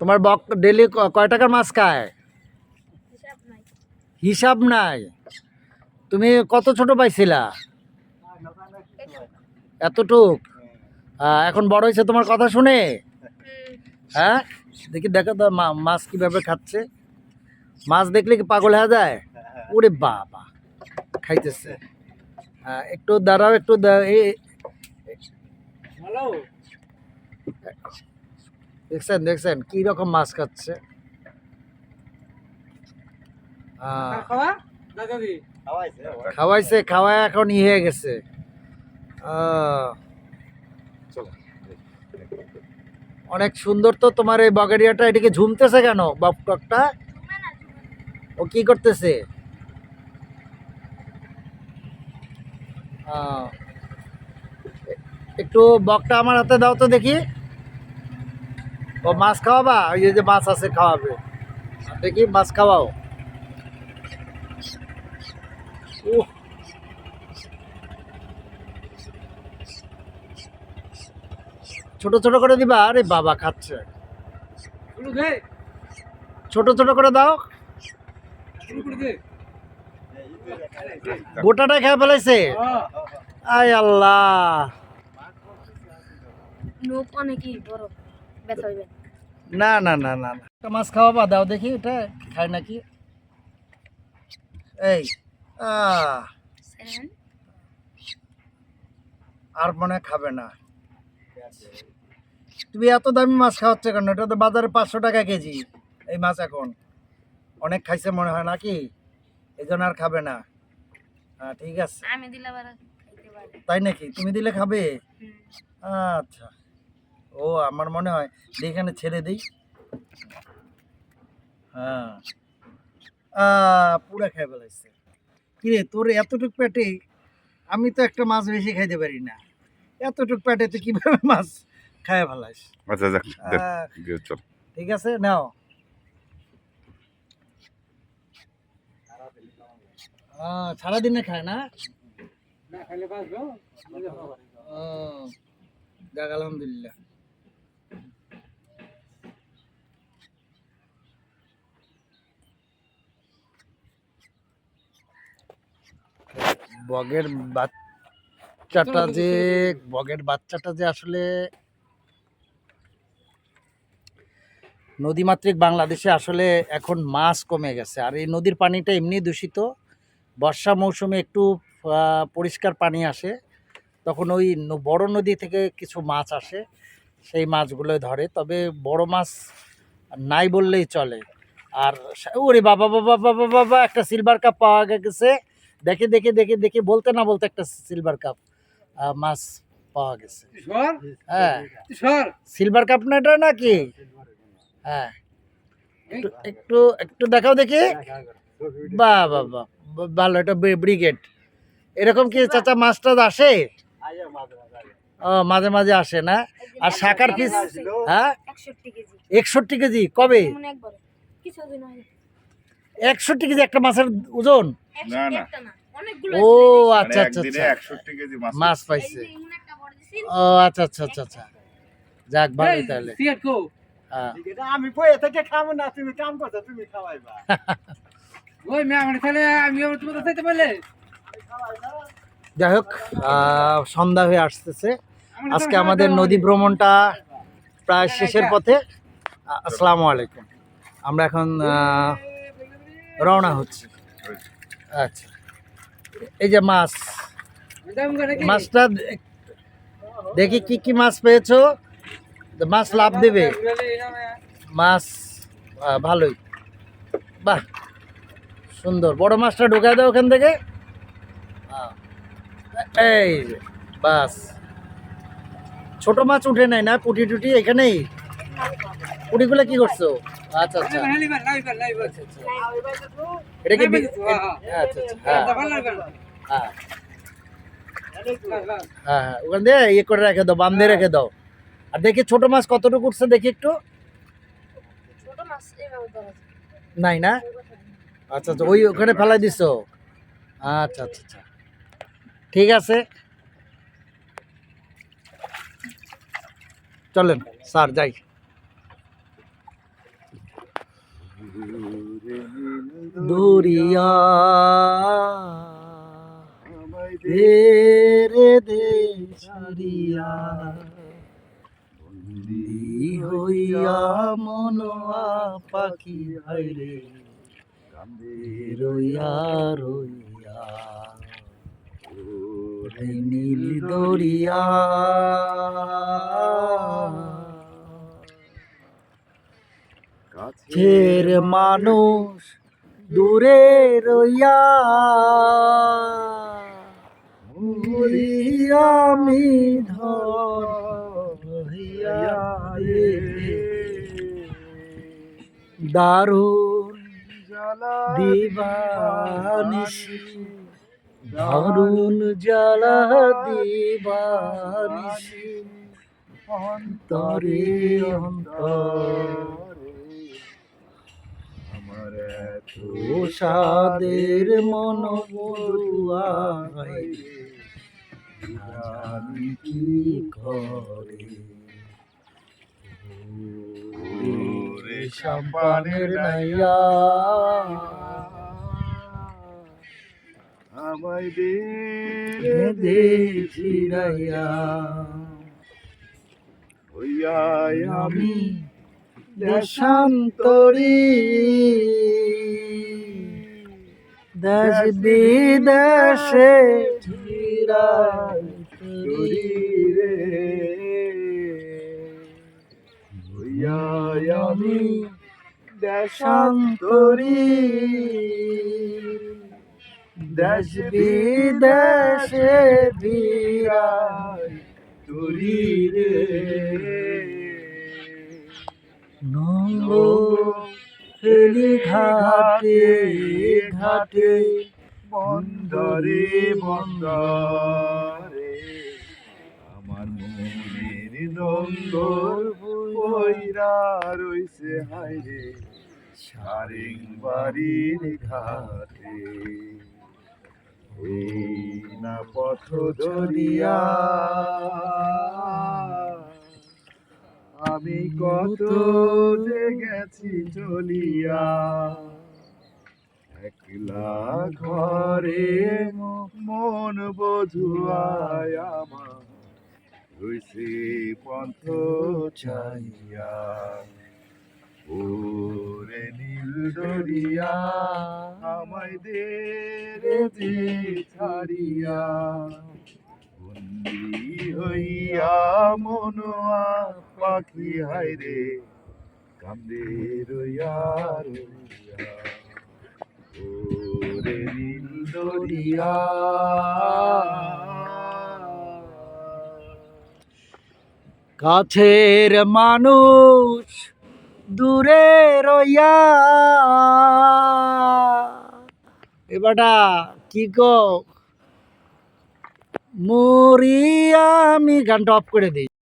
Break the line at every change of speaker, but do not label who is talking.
তোমার বক ডেলি কয় টাকার মাছ খায়?
হিসাব নাই।
তুমি কত ছোট পাইছিলা? এতটুক? এখন বড় হয়েছে তোমার কথা শুনে? হ্যাঁ? দেখি দেখো তো মা- মাছ কীভাবে খাচ্ছে। মাছ দেখলে কি পাগল হয়ে যায়? ওরে বাবা খাইতেছে। হ্যাঁ, একটু দাঁড়াও একটু এই দেখছেন দেখছেন কি রকম মাছ খাচ্ছে? খাওয়াইছে খাওয়ায় এখন ই হয়ে গেছে। অনেক সুন্দর তো তোমার এই বগেরিয়াটা এদিকে ঝুমতেছে কেন বকটকটা ও কি করতেছে? একটু বকটা আমার হাতে দাও তো দেখি। ও মাছ খাওয়াবা? ওই যে মাছ আছে খাওয়াবে। দেখি মাছ খাওয়াও। ছোট ছোট করে দিবা? আরে বাবা, খাচ্ছে। ছোট ছোট করে দাও। গোটাটা খেয়ে ফেলাইছে? আয় আল্লাহ।
বড়। ব্যথা হইবে।
না না না না না। একটা মাছ খাওয়াবা দাও দেখি এটা খায় নাকি? এই আর মনে খাবে না। তুমি এত দামি মাছ খাওয়াচ্ছ কেন? এটা তো বাজারে পাঁচশো টাকা কেজি এই মাছ এখন। অনেক খাইছে মনে হয় নাকি? এই জন্য আর খাবে না। হ্যাঁ ঠিক আছে।
আমি দিলে আবার খাইতে পারে।
তাই নাকি? তুমি দিলে খাবে? আচ্ছা। ও আমার মনে হয় এখানে ছেড়ে দিই। হ্যাঁ। আহ, পুরা খেয়ে ফেলাইছে। কিরে তোর এতটুক পেটে আমি তো একটা মাছ বেশি খাইতে পারি না। এতটুক পেটে তুই কীভাবে মাছ খায় ফেলাইস?
আচ্ছা যাক দেখ, চল।
ঠিক আছে নাও। আহ, সারাদিনে খায় না? ও, যাক আলহামদুলিল্লাহ। বগের বাচ্চাটা যে বগের বাচ্চাটা যে আসলে নদীমাতৃক বাংলাদেশে আসলে এখন মাছ কমে গেছে। আর এই নদীর পানিটা এমনি দূষিত। বর্ষা মৌসুমে একটু পরিষ্কার পানি আসে। তখন ওই বড় নদী থেকে কিছু মাছ আসে। সেই মাছগুলো ধরে। তবে বড় মাছ নাই বললেই চলে। আর ওরে বাবা বাবা বাবা বাবা একটা সিলভার কাপ পাওয়া গেছে। দেখে দেখে দেখে দেখে বলতে না বলতে একটা সিলভার কাপ মাছ পাওয়া গেছে। হ্যাঁ। সিলভার কাপ না এটা নাকি? হ্যাঁ। একটু একটু একটু দেখাও দেখি। বাহ বাহ বাহ বা- ভালো এটা ব্রিগেড এরকম কি চাচা মাছ টাছ আসে? ও মাঝে মাঝে আসে না? আর শাকার পিস হ্যাঁ?
একষট্টি কেজি।
কবে?
এমন একবারে। কিছুদিন হয়
একষট্টি কেজি একটা মাছের ওজন?
না, না।
ও আচ্ছা
মানে
আচ্ছা। আচ্ছা
মাছ
মাছ পাইছে। ও আচ্ছা আচ্ছা আচ্ছা আচ্ছা। যাক ভালো তাহলে। হ্যাঁ।
আমি বইয়ে থেকে খাব না? তুমি কাম করছ তুমি খাওয়াইবা।
ওই মেয়ে তাহলে আমি
যাই হোক সন্ধ্যা হয়ে আসতেছে। আজকে আমাদের নদী ভ্রমণটা প্রায় শেষের পথে। আসসালামু আলাইকুম। আমরা এখন রওনা হচ্ছি। আচ্ছা। এই যে মাছ। মাছটা দেখি কি কি মাছ পেয়েছ? মাছ লাভ দেবে। মাছ ভালোই। বাহ সুন্দর। বড় মাছটা ঢোকায় দাও ওখান থেকে। এই বাস। ছোট মাছ উঠে নাই না পুটি টুটি এখানেই? পুটিগুলো কি করছ? আচ্ছা আচ্ছা। এটা কি আচ্ছা আচ্ছা। হ্যাঁ। হ্যাঁ। হ্যাঁ হ্যাঁ ওখান দিয়ে ইয়ে করে রেখে দাও বান্ধে রেখে দাও। আর দেখি ছোট মাছ কতটুকু উঠছে দেখি একটু।
ছোট মাছ এভাবে ধরা যায়।
নাই না? আচ্ছা আচ্ছা। ওই ওখানে ফেলাই দিছো? আচ্ছা আচ্ছা আচ্ছা। ঠিক আছে। চলেন স্যার যাই। দরিয়া।
আমায়
রে দে ছাড়িয়া বন্দি হইয়া মনোয়া পাখি হাইরে রইয়া রইয়া। ওরে নীল দরিয়া। কাছের মানুষ দূরে রইয়া। আমি। দারুণ দিবানিসি দারুণ জ্বালা দিবানিসি অন্তরে অন্তরে।
এত
মন কি করে? সাম্পানের নাইয়া।
আমায় দে
দে ফিরাইয়া
হইয়া
আমি দেশান্তরী। দেশ বিদেশে
আমি
দেশান্তরী। দেশ বিদেশে ফিরাই
করি রে।
নঙ্গ ফেলি ঘাটে ঘাটে,
বন্দরে বন্দরে। আমার মনের নঙ্গর বইরা রইছে হাইরে সারিং বাড়ির ঘাটে। না পথ ধরিয়া আমি কত যে গেছি চলিয়া। একলা ঘরে মন বধুয়ায় আমার রইছে পন্থ চাইয়া ওরে নীল দরিয়া আমায় দে রে ছাড়িয়া। বন্দি হইয়া মনোয়া পাখি হাইরে কান্দে রইয়া ওরে নীল দরিয়া।
কাছের মানুষ দূরে রইয়া। এবারটা কি গো মরি আমি গানটা অফ করে দিই।